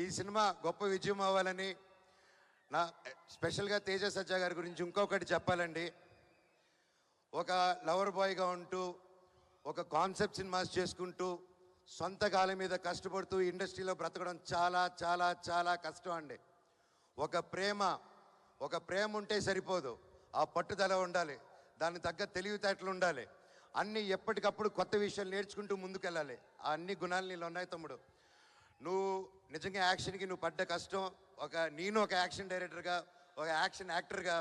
ఈ సినిమా గొప్ప విజయం అవ్వాలని నా స్పెషల్గా తేజ సజ్జా గారి గురించి ఇంకొకటి చెప్పాలండి. ఒక లవర్ బాయ్గా ఉంటూ ఒక కాన్సెప్ట్ సినిమాస్ చేసుకుంటూ సొంత కాలం మీద కష్టపడుతూ ఇండస్ట్రీలో బ్రతకడం చాలా చాలా చాలా కష్టం అండి. ఒక ప్రేమ ఒక ప్రేమ ఉంటే సరిపోదు. ఆ పట్టుదల ఉండాలి. దానికి తగ్గ తెలివితేటలు ఉండాలి. అన్నీ ఎప్పటికప్పుడు కొత్త విషయాలు నేర్చుకుంటూ ముందుకెళ్ళాలి. ఆ అన్ని గుణాలు నీళ్ళు ఉన్నాయి తమ్ముడు. నువ్వు నిజంగా యాక్షన్కి నువ్వు పడ్డ కష్టం ఒక నేను ఒక యాక్షన్ డైరెక్టర్గా ఒక యాక్షన్ యాక్టర్గా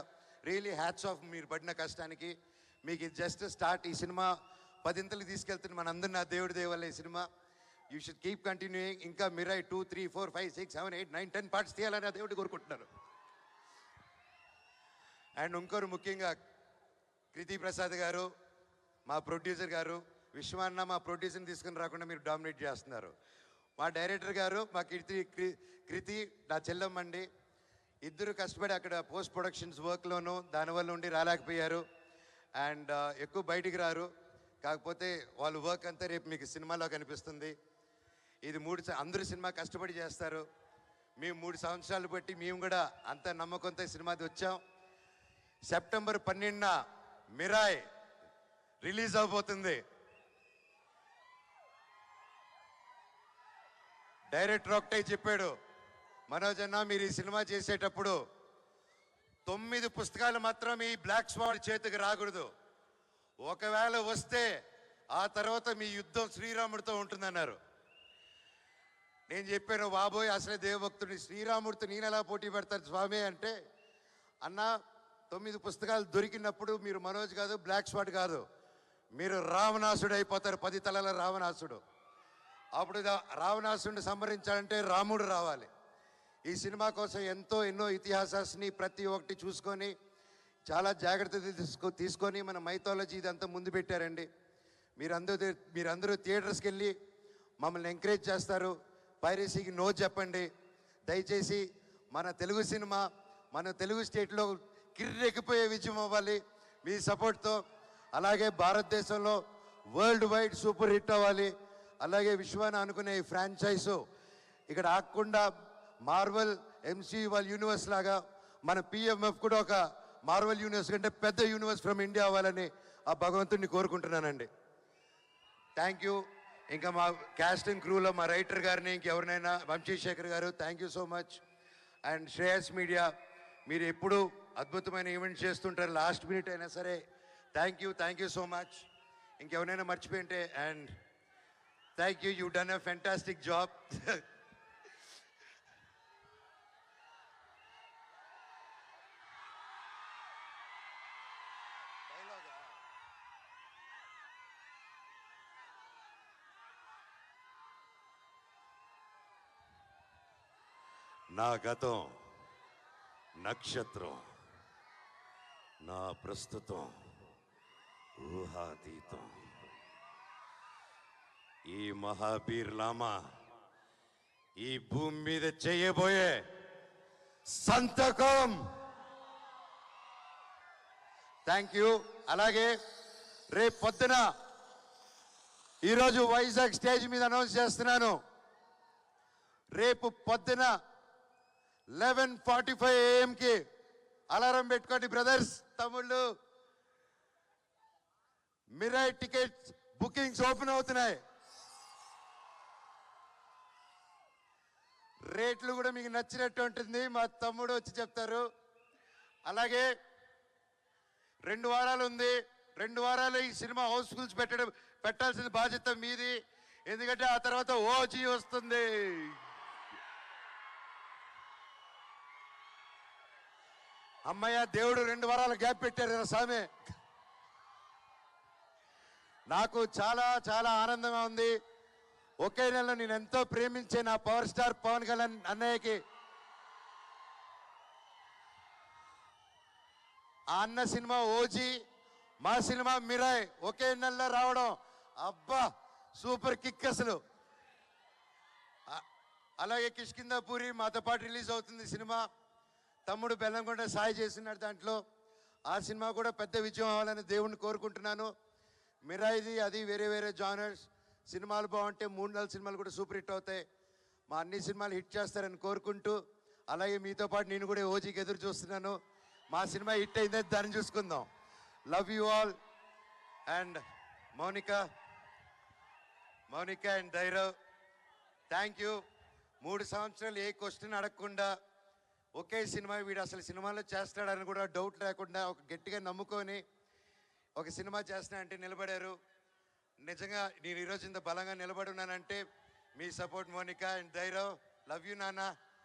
రియలీ హ్యాట్స్ ఆఫ్ మీరు పడిన కష్టానికి. మీకు జస్ట్ స్టార్ట్ ఈ సినిమా పదింతలు తీసుకెళ్తుంది మనందరినీ నా దేవుడి దేవల్ల ఈ cinema. You should keep continuing ఇంకా Mirai two three four five six seven eight nine ten parts తీయాలని ఆ దేవుడు కోరుకుంటున్నారు. అండ్ ఇంకోరు ముఖ్యంగా కృతి ప్రసాద్ గారు మా ప్రొడ్యూసర్ గారు విశ్వాన్న మా ప్రొడ్యూసర్ని తీసుకుని రాకుండా మీరు డామినేట్ చేస్తున్నారు. మా డైరెక్టర్ గారు మా కృతి కృతి నా చెల్లమ్మండి. ఇద్దరు కష్టపడి అక్కడ పోస్ట్ ప్రొడక్షన్స్ వర్క్లోనూ దానివల్ల ఉండి రాలేకపోయారు. అండ్ ఎక్కువ బయటికి రారు. కాకపోతే వాళ్ళ వర్క్ అంతా రేపు మీకు సినిమాలో కనిపిస్తుంది. ఇది మూడు అందరూ సినిమా కష్టపడి చేస్తారు. మేము మూడు సంవత్సరాలు బట్టి మేము కూడా అంత నమ్మకంతో సినిమాది వచ్చాం. సెప్టెంబర్ పన్నెండున మిరాయ్ రిలీజ్ అవబోతుంది. డైరెక్టర్ ఒకటే చెప్పాడు మనోజ్ అన్న మీరు ఈ సినిమా చేసేటప్పుడు తొమ్మిది పుస్తకాలు మాత్రం ఈ బ్లాక్ స్వాడ్ చేతికి రాకూడదు. ఒకవేళ వస్తే ఆ తర్వాత మీ యుద్ధం శ్రీరాముడితో ఉంటుందన్నారు. నేను చెప్పాను బాబోయ్ అసలే దేవభక్తుడిని శ్రీరాముడితో నేను ఎలా పోటీ పెడతారు స్వామి? అంటే అన్న తొమ్మిది పుస్తకాలు దొరికినప్పుడు మీరు మనోజ్ కాదు బ్లాక్ స్వాట్ కాదు. మీరు రావణాసుడు అయిపోతారు పది తలల రావణాసుడు. అప్పుడు రావణాసుని రావణాసుడిని సంహరించాలంటే రాముడు రావాలి. ఈ సినిమా కోసం ఎంతో ఎన్నో ఇతిహాసాన్ని ప్రతి ఒక్కటి చూసుకొని చాలా జాగ్రత్తలు తీసుకో తీసుకొని మన మైథాలజీ ఇదంతా ముందు పెట్టారండి. మీరందరూ మీరందరూ థియేటర్స్కి వెళ్ళి మమ్మల్ని ఎంకరేజ్ చేస్తారు. పైరసీకి నో చెప్పండి. దయచేసి మన తెలుగు సినిమా మన తెలుగు స్టేట్లో కిర్రెక్కిపోయే విజయం అవ్వాలి. మీ సపోర్ట్తో అలాగే భారతదేశంలో వరల్డ్ వైడ్ సూపర్ హిట్ అవ్వాలి. అలాగే విశ్వాన్ని అనుకునే ఈ ఫ్రాంచైజు ఇక్కడ ఆకుండా మార్వల్ ఎంసీ వాళ్ళ యూనివర్స్ లాగా మన పిఎంఎఫ్ కూడా ఒక మార్వల్ యూనివర్స్ కంటే పెద్ద యూనివర్స్ ఫ్రమ్ ఇండియా అవ్వాలని ఆ భగవంతుడిని కోరుకుంటున్నానండి. థ్యాంక్ యూ ఇంకా మా క్యాస్టింగ్ క్రూలో మా రైటర్ గారిని ఇంకెవరినైనా Vamshi Shekhar garu thank you so much and Shreyas media మీరు ఎప్పుడు అద్భుతమైన ఈవెంట్ చేస్తుంటారు లాస్ట్ మినిట్ అయినా సరే. Thank you thank you so much ఇంకెవరైనా మర్చిపోయింటే and Thank you. You've done a fantastic job. ना गतों नक्षत्रों ना प्रस्तुतों ऊहातीतों ఈ మహాబీర్ లామా ఈ భూమి మీద చేయబోయే సంతకం. థ్యాంక్ యూ అలాగే రేపు పొద్దున ఈరోజు వైజాగ్ స్టేజ్ మీద అనౌన్స్ చేస్తున్నాను. రేపు పొద్దున లెవెన్ ఫార్టీ ఫైవ్ ఏఎంకి అలారం పెట్టుకోండి బ్రదర్స్ తమ్ముళ్ళు. మిరాయి టికెట్స్ బుకింగ్స్ ఓపెన్ అవుతున్నాయి. రేట్లు కూడా మీకు నచ్చినట్టు ఉంటుంది. మా తమ్ముడు వచ్చి చెప్తారు. అలాగే రెండు వారాలు ఉంది. రెండు వారాలు ఈ సినిమా హౌస్ఫుల్స్ పెట్టడం పెట్టాల్సిన బాధ్యత మీది. ఎందుకంటే ఆ తర్వాత ఓజీ వస్తుంది. అమ్మయ్య దేవుడు రెండు వారాలు గ్యాప్ పెట్టారు కదా స్వామి. నాకు చాలా చాలా ఆనందంగా ఉంది. ఒకే నెలలో నేను ఎంతో ప్రేమించే నా పవర్ స్టార్ పవన్ కళ్యాణ్ అన్నయ్యకి. ఆ అన్న సినిమా ఓజీ మా సినిమా మిరాయ్ ఒకే నెలలో రావడం. అబ్బా సూపర్ కిక్ అసలు. అలాగే కిష్కిందాపూరి మాతో పాటు రిలీజ్ అవుతుంది సినిమా. తమ్ముడు బెల్లంకొండ సాయి చేస్తున్నాడు దాంట్లో. ఆ సినిమా కూడా పెద్ద విజయం అవ్వాలని దేవుణ్ణి కోరుకుంటున్నాను. మిరాయిది అది వేరే వేరే జానర్స్. సినిమాలు బాగుంటే మూడు నెలల సినిమాలు కూడా సూపర్ హిట్ అవుతాయి. మా అన్ని సినిమాలు హిట్ చేస్తారని కోరుకుంటూ అలాగే మీతో పాటు నేను కూడా ఓజీకి ఎదురు చూస్తున్నాను. మా సినిమా హిట్ అయిందని దాన్ని చూసుకుందాం. Love you all and Mounika Mounika and Dhairav thank you మూడు సంవత్సరాలు ఏ క్వశ్చన్ అడగకుండా ఒకే సినిమా వీడు అసలు సినిమాలో చేస్తాడని కూడా డౌట్ లేకుండా ఒక గట్టిగా నమ్ముకొని ఒక సినిమా చేస్తున్నా అంటే నిలబడారు. నిజంగా నేను ఈరోజు ఇంత బలంగా నిలబడి ఉన్నానంటే మీ support Monika and Dhairav love you నాన్న.